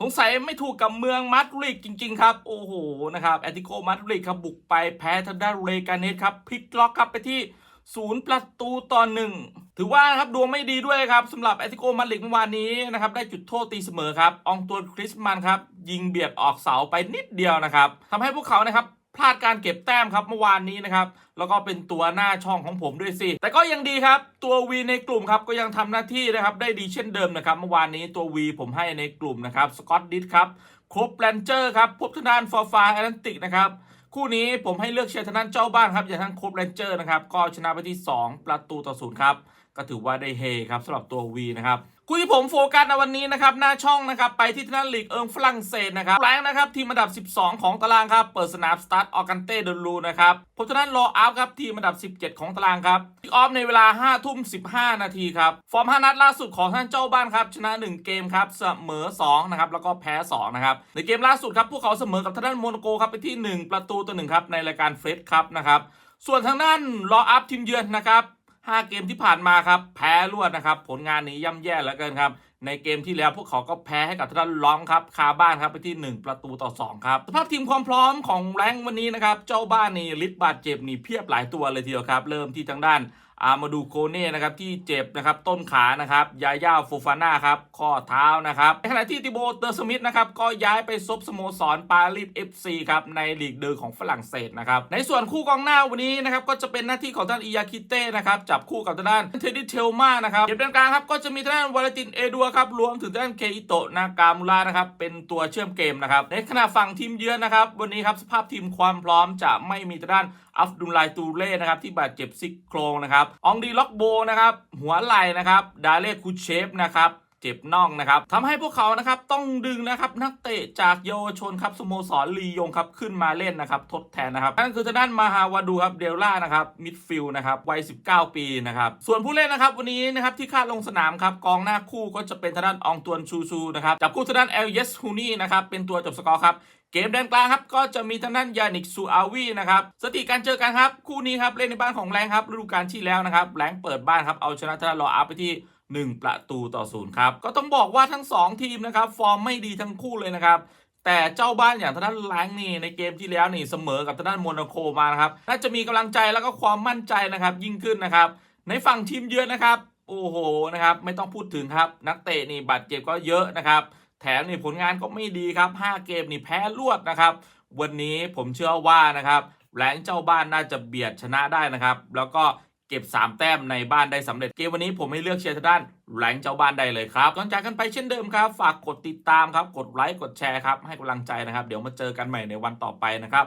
สงสัยไม่ถูกกับเมืองมาดริดจริง ๆ ครับ โอ้โหนะครับแอติโกมาดริดครับบุกไปแพ้ทางด้านเรกาเนสครับพลิกล็อกครับไปที่ศูนย์ประตูต่อหนึ่งถือว่านะครับดวงไม่ดีด้วยครับสำหรับแอตติโกมาดริดเมื่อวานนี้นะครับได้จุดโทษตีเสมอครับ อองตัวคริสมันครับยิงเบียดออกเสาไปนิดเดียวนะครับทำให้พวกเขานะครับ พลาดการเก็บแต้มครับเมื่อวานนี้นะครับแล้วก็เป็นตัวหน้าช่องของผมด้วยสิ แต่ก็ยังดีครับ ตัว V ในกลุ่มครับก็ยังทำหน้าที่นะครับได้ดีเช่นเดิมนะครับเมื่อวานนี้ตัว V ผมให้ในกลุ่มนะครับสกอตดิสครับครบแลนเจอร์ครับพบทางด้านฟอร์ฟาแอตแลนติกนะครับคู่นี้ผมให้เลือกเชียร์ทางด้านเจ้าบ้านครับอย่างทั้งครบแลนเจอร์นะครับก็ชนะไปที่ 2 ประตูต่อศูนย์ครับ ก็ถือว่าได้เฮครับสำหรับตัว V นะครับคู่ที่ผมโฟกัสในวันนี้นะครับหน้าช่องนะครับไปที่ทางด้านลีกเอิงฝรั่งเศสนะครับแรงนะครับทีมอันดับ 12 ของตารางครับเปิดสนามสตาร์ทออกันเต้เดลูนะครับพบทางด้านรออัพครับทีมอันดับ 17 ของตารางครับพิกออฟในเวลา 5 ทุ่ม 15 นาทีครับฟอร์ม 5 นัดล่าสุดของท่านเจ้าบ้านครับชนะ 1 เกมครับเสมอ 2 นะครับแล้วก็แพ้ 2 นะครับในเกมล่าสุดครับพวกเขาเสมอกับทางด้านโมนาโกครับไปที่ 1 ประตูต่อ1ครับในรายการเฟสครับนะครับส่วนทางด้านรออัพทีมเยือนนะครับ 5 เกมที่ผ่านมาครับแพ้รวดนะครับ ผลงานนี้ย่ำแย่เหลือเกินครับ ในเกมที่แล้วพวกเขาก็แพ้ให้กับทางด้านล้องครับคาบ้านครับไปที่ 1 ประตูต่อ 2 ครับสภาพทีมความพร้อมของแรงวันนี้นะครับ เจ้าบ้านนี่ลิดบาดเจ็บนี่เพียบหลายตัวเลยทีเดียวครับ เริ่มที่ทางด้าน อามาดูโคเน่นะครับที่เจ็บนะครับต้นขานะครับยาย่าโฟฟาน่าครับข้อเท้านะครับในขณะที่ติโบเตอร์สมิธนะครับก็ย้ายไปซบสโมสรปารีสเอฟซีครับในลีกเดอร์ของฝรั่งเศสนะครับในส่วนคู่กองหน้าวันนี้นะครับก็จะเป็นหน้าที่ของท่านอิยาคิเต้นะครับจับคู่กับทางด้านเทดดี้เทลมานะครับเก็บด้านกลางครับก็จะมีทางด้านวาเลตินเอดัวครับรวมถึงทางด้านเคอิโตะนากามุระนะครับเป็นตัวเชื่อมเกมนะครับในขณะฝั่งทีมเยือนนะครับวันนี้ครับสภาพทีมความพร้อมจะไม่มีทางด้าน อัฟดุลไลตูเล่นะครับที่บาดเจ็บซิกโครงนะครับ อองดีล็อกโบนะครับหัวไหล่นะครับดาเล่คูเชฟนะครับ เจ็บน่องนะครับทำให้พวกเขานะครับต้องดึงนะครับนักเตะจากเยาวชนครับสโมสรลียงครับขึ้นมาเล่นนะครับทดแทนนะครับนั่นคือทางด้านมาฮาวาดูครับเดลล่านะครับมิดฟิลด์นะครับวัย 19 ปีนะครับส่วนผู้เล่นนะครับวันนี้นะครับที่คาดลงสนามครับกองหน้าคู่ก็จะเป็นทางด้านอองตวนชูชูนะครับจับคู่ทางด้านเอลเยสฮูนี่นะครับเป็นตัวจบสกอร์ครับเกมแดนกลางครับก็จะมีทางด้านยานิกซูอาวีนะครับสถิติการเจอกันครับคู่นี้ครับเล่นในบ้านของแรงครับฤดูกาลที่แล้วนะครับแรงเปิดบ้านครับเอาชนะทางด้านรออัพไปที่ 1 ประตูต่อศูนย์ครับ ก็ต้องบอกว่าทั้ง 2 ทีมนะครับ ฟอร์มไม่ดีทั้งคู่เลยนะครับ แต่เจ้าบ้านอย่างทางด้านแรงนี่ในเกมที่แล้วนี่เสมอกับทางด้านโมนาโกมานะครับน่าจะมีกำลังใจแล้วก็ความมั่นใจนะครับ ยิ่งขึ้นนะครับ ในฝั่งทีมเยือนนะครับ โอ้โหนะครับไม่ต้องพูดถึงครับ นักเตะนี่บาดเจ็บก็เยอะนะครับ แถมนี่ผลงานก็ไม่ดีครับ 5 เกมนี่แพ้รวดนะครับ วันนี้ผมเชื่อว่านะครับแหลงเจ้าบ้านน่าจะเบียดชนะได้นะครับ แล้วก็ เก็บ 3 แต้มในบ้านได้สำเร็จเกมวันนี้ผมให้เลือกเชียร์ทางด้านแหลงเจ้าบ้านได้เลยครับก่อนจากกันไปเช่นเดิมครับ ฝากกดติดตามครับ กดไลค์กดแชร์ครับให้กำลังใจนะครับ เดี๋ยวมาเจอกันใหม่ในวันต่อไปนะครับ